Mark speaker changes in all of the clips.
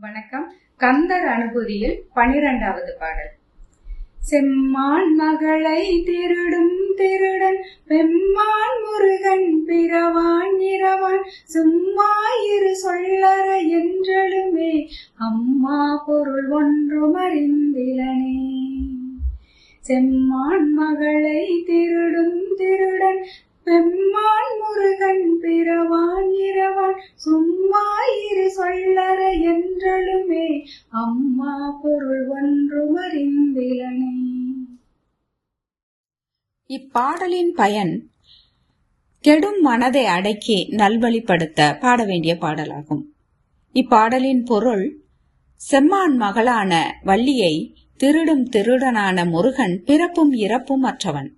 Speaker 1: வணக்கம். கந்தர் அனுபூதியில் பனிரெண்டாவது பாடல். செம்மான் மகளை திருடும் திருடன் பெம்மான் முருகன் பிறவான் இரவான். சும்மா இரு சொல்லற என்றழுமே அம்மா பொருள் ஒன்றும் அறிந்திலனே. செம்மான் மகளை திருடும் திருடன் பெம்மான் முருகன் பிறவான் இரவான். சும்மா அம்மா பொருள்
Speaker 2: இப்பாடலின் பயன் கெடும் மனதை அடக்கி நல்வழிப்படுத்த பாட வேண்டிய பாடலாகும். இப்பாடலின் பொருள் செம்மான் மகளான வள்ளியை திருடும் திருடனான முருகன் பிறப்பும் இறப்பும் அற்றவன்.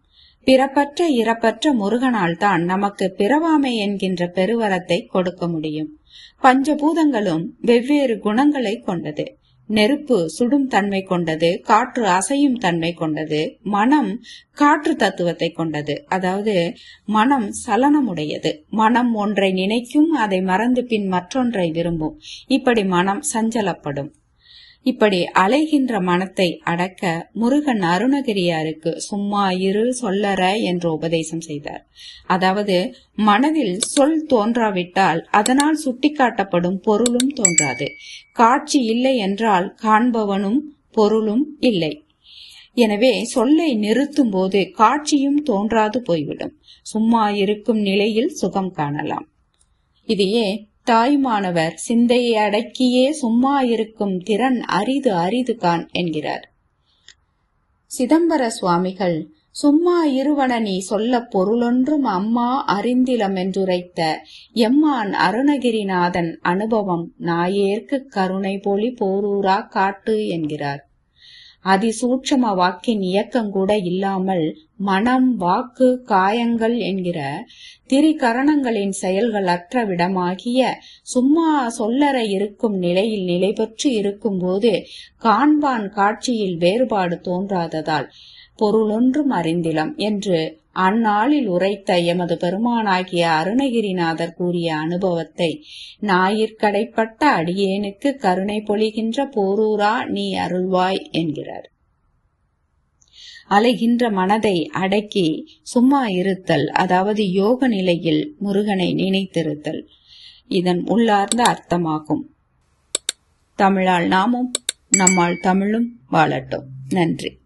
Speaker 2: பிறப்பற்ற இறப்பற்ற முருகனால் தான் நமக்கு பிறவாமை என்கின்ற பெருவரத்தை கொடுக்க முடியும். பஞ்சபூதங்களும் வெவ்வேறு குணங்களை கொண்டது. நெருப்பு சுடும் தன்மை கொண்டது காற்று அசையும் தன்மை கொண்டது மனம் காற்று தத்துவத்தை கொண்டது. அதாவது மனம் சலனமுடையது. மனம் ஒன்றை நினைக்கும் அதை மறந்து பின் மற்றொன்றை விரும்பும். இப்படி மனம் சஞ்சலப்படும். இப்படி அலைகின்ற மனத்தை அடக்க முருகன் அருணகிரியாருக்கு சும்மா இரு சொல்லற என்று உபதேசம் செய்தார். அதாவது மனதில் சொல் தோன்றாவிட்டால் அதனால் சுட்டிக்காட்டப்படும் பொருளும் தோன்றாது. காட்சி இல்லை என்றால் காண்பவனும் பொருளும் இல்லை. எனவே சொல்லை நிறுத்தும் போது காட்சியும் தோன்றாது போய்விடும். சும்மா இருக்கும் நிலையில் சுகம் காணலாம். இதையே தாய்மானவர் சிந்தையை அடக்கியே சும்மா இருக்கும் திறன் அரிது அரிது கான் என்கிறார். சிதம்பர சுவாமிகள் சும்மா இருவன நீ சொல்ல பொருளொன்றும் அம்மா அறிந்திலம் என்றுரைத்த எம்மான் அருணகிரிநாதன் அனுபவம் நாயேற்கு கருணை பொலி போரூரா காட்டு என்கிறார். அதிசூட்சம வாக்கின் இயக்கங்கூட இல்லாமல் மனம் வாக்கு காயங்கள் என்கிற திரிகரணங்களின் செயல்கள் அற்ற விடமாகிய சும்மா சொல்லற இருக்கும் நிலையில் நிலை பெற்று இருக்கும்போது காண்பான் காட்சியில் வேறுபாடு தோன்றாததால் பொருளொன்றும் அறிந்திலம் என்று அந்நாளில் உரைத்த எமது பெருமானாகிய அருணகிரிநாதர் கூறிய அனுபவத்தை ஞாயிற்கடைப்பட்ட அடியேனுக்கு கருணை பொழிகின்ற போரூரா நீ அருள்வாய் என்கிறார். அலைகின்ற மனதை அடக்கி சும்மா இருத்தல் அதாவது யோக நிலையில் முருகனை நினைத்திருத்தல் இதன் உள்ளார்ந்த அர்த்தமாகும். தமிழால் நாமும் நம்மால் தமிழும் வாழட்டும். நன்றி.